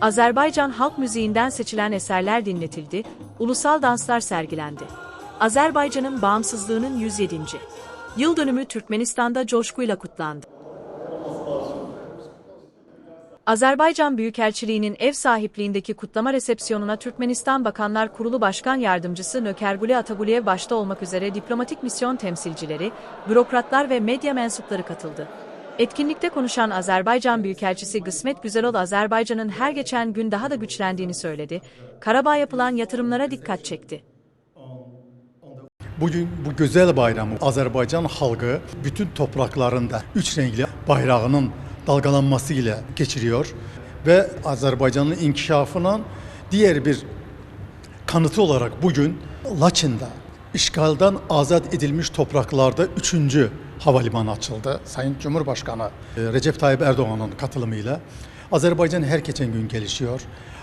Azerbaycan halk müziğinden seçilen eserler dinletildi, ulusal danslar sergilendi. Azerbaycan'ın bağımsızlığının 107. yıl dönümü Türkmenistan'da coşkuyla kutlandı. Azerbaycan Büyükelçiliği'nin ev sahipliğindeki kutlama resepsiyonuna Türkmenistan Bakanlar Kurulu Başkan Yardımcısı Nökerguli Ataguliyev başta olmak üzere diplomatik misyon temsilcileri, bürokratlar ve medya mensupları katıldı. Etkinlikte konuşan Azerbaycan Büyükelçisi Gısmet Güzelol Azerbaycan'ın her geçen gün daha da güçlendiğini söyledi. Karabağ yapılan yatırımlara dikkat çekti. Bugün bu güzel bayramı Azerbaycan halkı bütün topraklarında üç renkli bayrağının dalgalanması ile geçiriyor ve Azerbaycan'ın inkişafının diğer bir kanıtı olarak bugün Laçin'de işgalden azat edilmiş topraklarda üçüncü havalimanı açıldı. Sayın Cumhurbaşkanı e, Recep Tayyip Erdoğan'ın katılımıyla. Azerbaycan her geçen gün gelişiyor.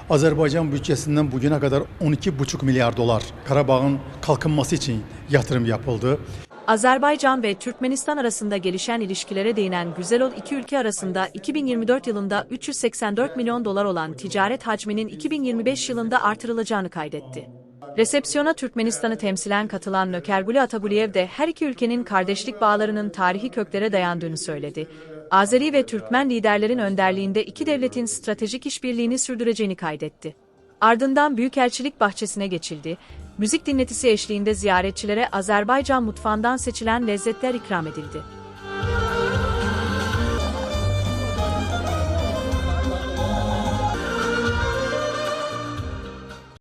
Azerbaycan bütçesinden bugüne kadar 12,5 milyar dolar Karabağ'ın kalkınması için yatırım yapıldı. Azerbaycan ve Türkmenistan arasında gelişen ilişkilere değinen Güzelol iki ülke arasında 2024 yılında 384 milyon dolar olan ticaret hacminin 2025 yılında artırılacağını kaydetti. Resepsiyona Türkmenistan'ı temsilen katılan Nökerguli Ataguliyev de her iki ülkenin kardeşlik bağlarının tarihi köklere dayandığını söyledi. Azeri ve Türkmen liderlerin önderliğinde iki devletin stratejik işbirliğini sürdüreceğini kaydetti. Ardından Büyükelçilik bahçesine geçildi. Müzik dinletisi eşliğinde ziyaretçilere Azerbaycan mutfağından seçilen lezzetler ikram edildi.